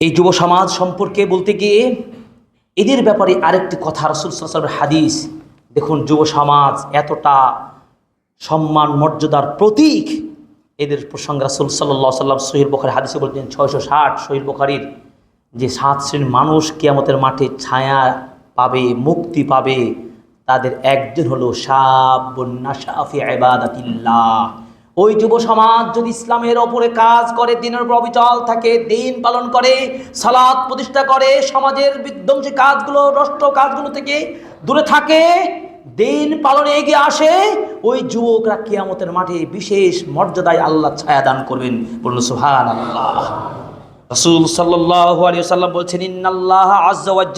এই যুব সমাজ সম্পর্কে বলতে গিয়ে এদের ব্যাপারে আরেকটি কথা রসুল সাল্লামের হাদিস। দেখুন, যুব সমাজ এতটা সম্মান, মর্যাদার প্রতীক। এদের প্রসঙ্গে রাসুল সাল্লাহ সাল্লাম সহিল বখারি হাদিসে বলছেন, ছয়শো ষাট সহিল বখারির যে সাত শ্রেণির মানুষ কিয়ামতের মাঠে ছায়া পাবে, মুক্তি পাবে, তাদের একজন হলো শাফি আবাদাতিল্লাহ ওই যুব সমাজ যদি ইসলামের ওপরে কাজ করে, দিনের উপর অবিচল থাকে, দিন পালন করে সালাদ প্রতিষ্ঠা করে, সমাজের বিধ্বংসী কাজগুলো, নষ্ট কাজগুলো থেকে দূরে থাকে, দিন পালনে এগিয়ে আসে, ওই যুবকরা কিয়ামতের মাঠে বিশেষ মর্যাদায় আল্লাহ ছায়া দান করবেন। বলুন সুহান আল্লাহ রাসূল সাল্লাল্লাহু আলাইহি ওয়াসাল্লাম বলছেন, ইন্নাল্লাহ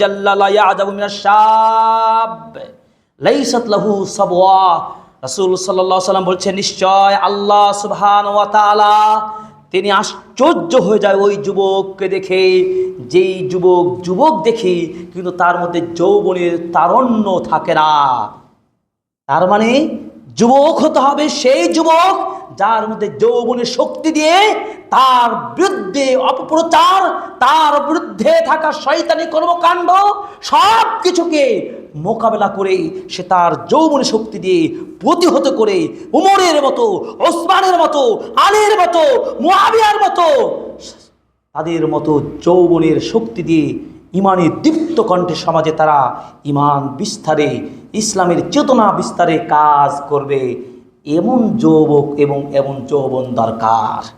জাল্লা লা ইয়া'যাবু লাইসাত লাহু সাবওয়া। রাসূল সাল্লাম বলছেন, নিশ্চয় আল্লাহ তাআলা তিনি আশ্চর্য হয়ে যায় ওই যুবককে দেখে। যেই যুবক যুবক দেখে, কিন্তু তার মধ্যে যৌবনের তারণ্য থাকে না। তার মানে যুবক হতে হবে সেই যুবক যার মধ্যে যৌবনের শক্তি দিয়ে তার বিরুদ্ধে অপপ্রচার, তার বিরুদ্ধে থাকা শয়তানি কর্মকাণ্ড সব কিছুকে মোকাবেলা করে সে তার যৌবনের শক্তি দিয়ে প্রতিহত করে উমরের মতো, ওসমানের মতো, আলীর মতো, মুয়াবিয়ার মতো, তাদের মতো যৌবনের শক্তি দিয়ে ইমানের দীপ্ত কণ্ঠে সমাজে তারা ইমান বিস্তারে, ইসলামের চেতনা বিস্তারে কাজ করবে। এমন যৌবক এবং এমন যৌবন দরকার।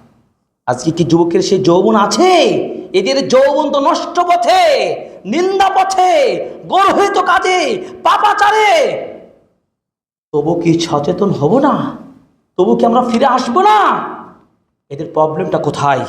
আজকে কি যুবকের সেই যৌবন আছে? এদের যৌবন তো নষ্ট পথে। নিন্দা পথে, গর্হিত কাজে, পাপাচারে। তবু কি সচেতন হব না? তবু কি আমরা ফিরে আসব না? এদের প্রবলেমটা কোথায়?